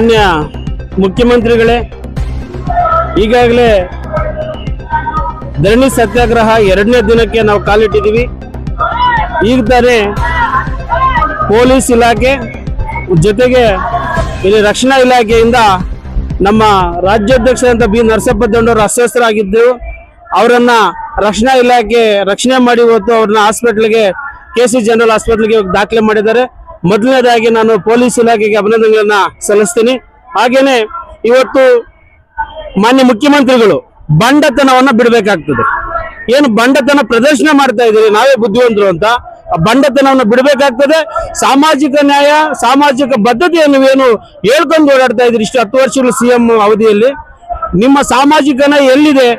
ಮಾನ್ಯ ಮುಖ್ಯಮಂತ್ರಿಗಳೇ, ಈಗಾಗಲೇ ಧರಣಿ ಸತ್ಯಾಗ್ರಹ ಎರಡನೇ ದಿನಕ್ಕೆ ನಾವು ಕಾಲಿಟ್ಟಿದ್ದೀವಿ. ಈಗ ತಾನೇ ಪೊಲೀಸ್ ಇಲಾಖೆ ಜೊತೆಗೆ ಇಲ್ಲಿ ರಕ್ಷಣಾ ಇಲಾಖೆಯಿಂದ ನಮ್ಮ ರಾಜ್ಯಾಧ್ಯಕ್ಷರಂತ ಬಿ. ನರಸಪ್ಪ ದಂಡವರು ಅಸ್ವಸ್ಥರಾಗಿದ್ದು, ಅವರನ್ನ ರಕ್ಷಣಾ ಇಲಾಖೆ ರಕ್ಷಣೆ ಮಾಡಿ ಇವತ್ತು ಅವ್ರನ್ನ ಹಾಸ್ಪಿಟ್ಲ್ಗೆ, ಕೆ ಸಿ ಜನರಲ್ ಹಾಸ್ಪಿಟ್ಲ್ಗೆ ದಾಖಲೆ ಮಾಡಿದ್ದಾರೆ. ಮೊದಲನೇದಾಗಿ ನಾನು ಪೊಲೀಸ್ ಇಲಾಖೆಗೆ ಅಭಿನಂದನೆಗಳನ್ನ ಸಲ್ಲಿಸ್ತೀನಿ. ಹಾಗೇನೆ ಇವತ್ತು ಮಾನ್ಯ ಮುಖ್ಯಮಂತ್ರಿಗಳು ಬಂಡತನವನ್ನ ಬಿಡಬೇಕಾಗ್ತದೆ. ಏನು ಬಂಡತನ ಪ್ರದರ್ಶನ ಮಾಡ್ತಾ ಇದ್ದೀರಿ, ನಾವೇ ಬುದ್ಧಿವಂತರು ಅಂತ. ಬಂಡತನವನ್ನು ಬಿಡಬೇಕಾಗ್ತದೆ. ಸಾಮಾಜಿಕ ನ್ಯಾಯ, ಸಾಮಾಜಿಕ ಬದ್ಧತೆಯನ್ನು ಏನು ಹೇಳ್ಕೊಂಡು ಓಡಾಡ್ತಾ ಇದ್ದೀರಿ ಇಷ್ಟು ಹತ್ತು ವರ್ಷಗಳು ಸಿಎಂ ಅವಧಿಯಲ್ಲಿ. ನಿಮ್ಮ ಸಾಮಾಜಿಕ ಎಲ್ಲಿದೆ?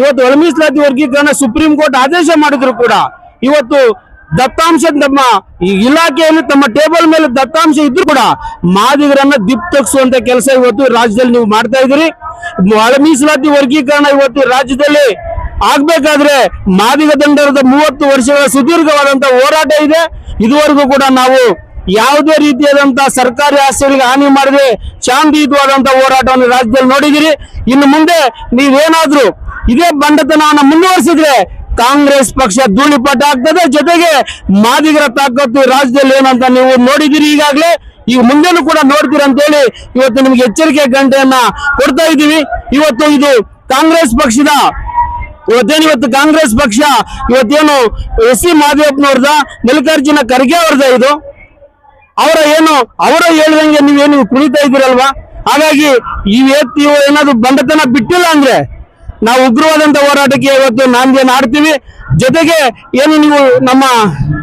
ಇವತ್ತು ಒಳಮೀಸಲಾತಿ ವರ್ಗೀಕರಣ ಸುಪ್ರೀಂ ಕೋರ್ಟ್ ಆದೇಶ ಮಾಡಿದ್ರು ಕೂಡ ಇವತ್ತು ದತ್ತಾಂಶ ನಮ್ಮ ಇಲಾಖೆಯಲ್ಲಿ ತಮ್ಮ ಟೇಬಲ್ ಮೇಲೆ ದತ್ತಾಂಶ ಇದ್ರು ಕೂಡ ಮಾದಿಗರನ್ನ ದಿಪ್ ಕೆಲಸ ಇವತ್ತು ರಾಜ್ಯದಲ್ಲಿ ನೀವು ಮಾಡ್ತಾ ಇದ್ದೀರಿ. ಒಳ ಮೀಸಲಾತಿ ವರ್ಗೀಕರಣ ಇವತ್ತು ರಾಜ್ಯದಲ್ಲಿ ಆಗ್ಬೇಕಾದ್ರೆ ಮಾದಿಗ ದಂಡರದ ಮೂವತ್ತು ವರ್ಷಗಳ ಸುದೀರ್ಘವಾದಂತ ಹೋರಾಟ ಇದೆ. ಇದುವರೆಗೂ ಕೂಡ ನಾವು ಯಾವುದೇ ರೀತಿಯಾದಂತಹ ಸರ್ಕಾರಿ ಆಸ್ತಿಗಳಿಗೆ ಹಾನಿ ಮಾಡದೆ ಶಾಂತಿಯುತವಾದಂತಹ ಹೋರಾಟವನ್ನು ರಾಜ್ಯದಲ್ಲಿ ನೋಡಿದಿರಿ ಇನ್ನು ಮುಂದೆ ನೀವೇನಾದ್ರೂ ಇದೇ ಬಂಡತನವನ್ನು ಮುಂದುವರಿಸಿದ್ರೆ ಕಾಂಗ್ರೆಸ್ ಪಕ್ಷ ಧೂಳಿಪಟ ಆಗ್ತದೆ. ಜೊತೆಗೆ ಮಾದಿಗರ ತಾಕತ್ತು ರಾಜ್ಯದಲ್ಲಿ ಏನಂತ ನೀವು ನೋಡಿದಿರಿ ಈಗಾಗಲೇ. ಈಗ ಮುಂದೆನೂ ಕೂಡ ನೋಡ್ತೀರ ಅಂತೇಳಿ ಇವತ್ತು ನಿಮ್ಗೆ ಎಚ್ಚರಿಕೆ ಗಂಟೆಯನ್ನ ಕೊಡ್ತಾ ಇದ್ದೀವಿ. ಇವತ್ತು ಇದು ಕಾಂಗ್ರೆಸ್ ಪಕ್ಷದ, ಇವತ್ತೇನು ಇವತ್ತು ಕಾಂಗ್ರೆಸ್ ಪಕ್ಷ, ಇವತ್ತೇನು ಎಸ್ ಸಿ ಮಾದೇವಪ್ಪನವ್ರದ ಮಲ್ಲಿಕಾರ್ಜುನ ಖರ್ಗೆ ಅವ್ರದ ಇದು? ಅವರ ಏನು, ಅವರ ಹೇಳಿದಂಗೆ ನೀವೇನು ಕುಣಿತಾ ಇದ್ದೀರಲ್ವಾ? ಹಾಗಾಗಿ ವ್ಯಕ್ತಿ ಏನಾದ್ರು ಬಂಡತನ ಬಿಟ್ಟಿಲ್ಲ ಅಂದ್ರೆ ನಾವು ಉಗ್ರವಾದಂತ ಹೋರಾಟಕ್ಕೆ ಇವತ್ತು ನಾಂದಿಯನ್ನು ಆಡ್ತೀವಿ. ಜೊತೆಗೆ ಏನು ನೀವು ನಮ್ಮ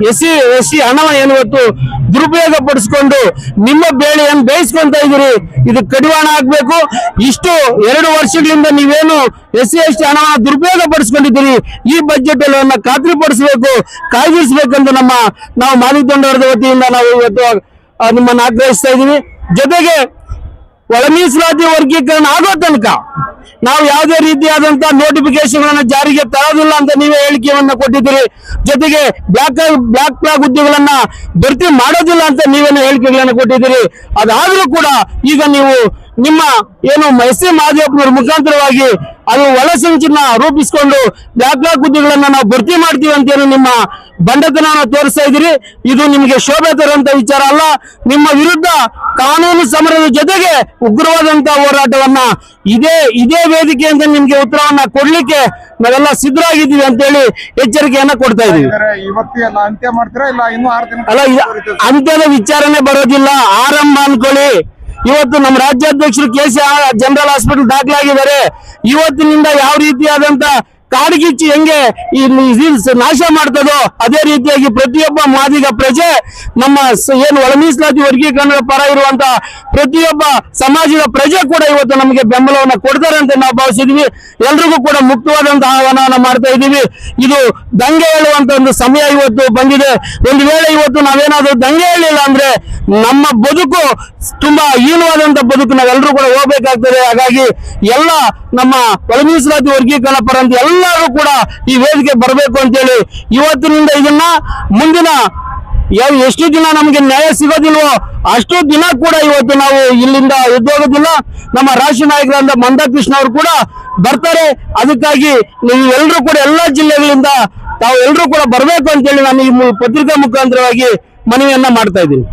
ಎಸ್ ಸಿ, ಎಸ್ ಹಣ ಏನು ಇವತ್ತು ದುರುಪಯೋಗ ಪಡಿಸ್ಕೊಂಡು ನಿಮ್ಮ ಬೇಳೆಯನ್ನು ಬೇಯಿಸ್ಕೊಂತ ಇದ್ದೀರಿ. ಇದು ಕಡಿವಾಣ ಆಗ್ಬೇಕು ಇಷ್ಟು ಎರಡು ವರ್ಷಗಳಿಂದ ನೀವೇನು ಎಸ್ ಸಿ, ಎಸ್ ಟಿ ಹಣ ದುರುಪಯೋಗ ಪಡಿಸ್ಕೊಂಡಿದ್ದೀರಿ ಈ ಬಜೆಟ್ ಅದನ್ನ ಖಾತ್ರಿಪಡಿಸಬೇಕು, ಕಾಯ್ದಿರಿಸಬೇಕೆಂದು ನಮ್ಮ ನಾವು ಮಾಲಿತೊಂಡವರದ ವತಿಯಿಂದ ನಾವು ಇವತ್ತು ನಿಮ್ಮನ್ನ ಆಗ್ರಹಿಸ್ತಾ ಇದ್ದೀವಿ. ಜೊತೆಗೆ ಒಳ ಮೀಸಲಾತಿ ವರ್ಗೀಕರಣ ಆಗೋ ತನಕ ನಾವು ಯಾವುದೇ ರೀತಿಯಾದಂತ ನೋಟಿಫಿಕೇಶನ್ ಜಾರಿಗೆ ತರೋದಿಲ್ಲ ಅಂತ ನೀವೇ ಹೇಳಿಕೆಯನ್ನ ಕೊಟ್ಟಿದ್ದೀರಿ. ಜೊತೆಗೆ ಬ್ಲಾಕ್ ಬ್ಲಾಕ್ ಫ್ಲಾಗ್ ಹುದ್ದೆಗಳನ್ನ ಭರ್ತಿ ಮಾಡೋದಿಲ್ಲ ಅಂತ ನೀವೇನು ಹೇಳಿಕೆಗಳನ್ನ ಕೊಟ್ಟಿದ್ದೀರಿ. ಅದಾದ್ರೂ ಕೂಡ ಈಗ ನೀವು ನಿಮ್ಮ ಏನು ಮೈಸೂರು ಮಹದೇವಪ್ಪನವ್ರ ಮುಖಾಂತರವಾಗಿ ಅದು ಒಳಸಂಚನ್ನ ರೂಪಿಸಿಕೊಂಡು ಬ್ಲಾಕ್ ಹುದ್ದೆಗಳನ್ನ ನಾವು ಭರ್ತಿ ಮಾಡ್ತೀವಿ ಅಂತ ಏನು ನಿಮ್ಮ ಬಂಡತನ ತೋರಿಸ್ತಾ ಇದ್ದೀರಿ. ಇದು ನಿಮಗೆ ಶೋಭೆ ತರುವಂತ ವಿಚಾರ ಅಲ್ಲ. ನಿಮ್ಮ ವಿರುದ್ಧ ಕಾನೂನು ಸಮರದ ಜೊತೆಗೆ ಉಗ್ರವಾದಂತ ಹೋರಾಟವನ್ನ ಇದೇ ಇದೇ ವೇದಿಕೆಯಿಂದ ನಿಮ್ಗೆ ಉತ್ತರವನ್ನ ಕೊಡ್ಲಿಕ್ಕೆ ನಾವೆಲ್ಲ ಸಿದ್ಧರಾಗಿದ್ದೀವಿ ಅಂತೇಳಿ ಎಚ್ಚರಿಕೆಯನ್ನ ಕೊಡ್ತಾ ಇದೀವಿ ಅಲ್ಲ ಅಂತ್ಯದ ವಿಚಾರನೆ ಬರೋದಿಲ್ಲ. ಆರಂಭ ಅನ್ಕೊಳ್ಳಿ. ಇವತ್ತು ನಮ್ಮ ರಾಜ್ಯಾಧ್ಯಕ್ಷರು ಕೆ ಸಿ ಜನರಲ್ ಹಾಸ್ಪಿಟಲ್ ದಾಖಲಾಗಿದ್ದಾರೆ. ಇವತ್ತಿನಿಂದ ಯಾವ ರೀತಿಯಾದಂತ ಕಾಡ್ಗಿಚ್ಚಿ ಹೆಂಗೆ ಈ ನಾಶ ಮಾಡ್ತದೋ ಅದೇ ರೀತಿಯಾಗಿ ಪ್ರತಿಯೊಬ್ಬ ಮಾದಿಗ ಪ್ರಜೆ, ನಮ್ಮ ಏನು ಒಳ ಮೀಸಲಾತಿ ವರ್ಗೀಕರಣದ ಪರ ಇರುವಂತ ಪ್ರತಿಯೊಬ್ಬ ಸಮಾಜದ ಪ್ರಜೆ ಕೂಡ ಇವತ್ತು ನಮಗೆ ಬೆಂಬಲವನ್ನ ಕೊಡ್ತಾರೆ ಅಂತ ನಾವು ಭಾವಿಸಿದೀವಿ. ಎಲ್ರಿಗೂ ಕೂಡ ಮುಕ್ತವಾದಂತಹ ಆಹ್ವಾನವನ್ನ ಮಾಡ್ತಾ ಇದ್ದೀವಿ. ಇದು ದಂಗೆ ಹೇಳುವಂತ ಒಂದು ಸಮಯ ಇವತ್ತು ಬಂದಿದೆ. ಒಂದು ವೇಳೆ ಇವತ್ತು ನಾವೇನಾದ್ರೂ ದಂಗೆ ಹೇಳಿಲ್ಲ ಅಂದ್ರೆ ನಮ್ಮ ಬದುಕು ತುಂಬಾ ಹೀನವಾದಂತ ಬದುಕು ನಾವೆಲ್ಲರೂ ಕೂಡ ಹೋಗ್ಬೇಕಾಗ್ತದೆ. ಹಾಗಾಗಿ ಎಲ್ಲ ನಮ್ಮ ಒಳ ಮೀಸಲಾತಿ ವರ್ಗೀಕರಣ ಪರ ಅಂತ ಎಲ್ಲರೂ ಕೂಡ ಈ ವೇದಿಕೆ ಬರಬೇಕು ಅಂತೇಳಿ ಇವತ್ತಿನಿಂದ ಇದನ್ನ ಮುಂದಿನ ಎಷ್ಟು ದಿನ ನಮಗೆ ನ್ಯಾಯ ಸಿಗೋದಿಲ್ವೋ ಅಷ್ಟು ದಿನ ಕೂಡ ಇವತ್ತು ನಾವು ಇಲ್ಲಿಂದ ಉದ್ಯೋಗದಿಂದ ನಮ್ಮ ರಾಷ್ಟ್ರೀಯ ನಾಯಕರಾದ ಮಂದಕೃಷ್ಣ ಅವರು ಕೂಡ ಬರ್ತಾರೆ. ಅದಕ್ಕಾಗಿ ನೀವು ಎಲ್ಲರೂ ಕೂಡ ಎಲ್ಲ ಜಿಲ್ಲೆಗಳಿಂದ ತಾವು ಎಲ್ಲರೂ ಕೂಡ ಬರಬೇಕು ಅಂತೇಳಿ ನಾನು ಈ ಪತ್ರಿಕಾ ಮುಖಾಂತರವಾಗಿ ಮನವಿಯನ್ನ ಮಾಡ್ತಾ ಇದ್ದೀನಿ.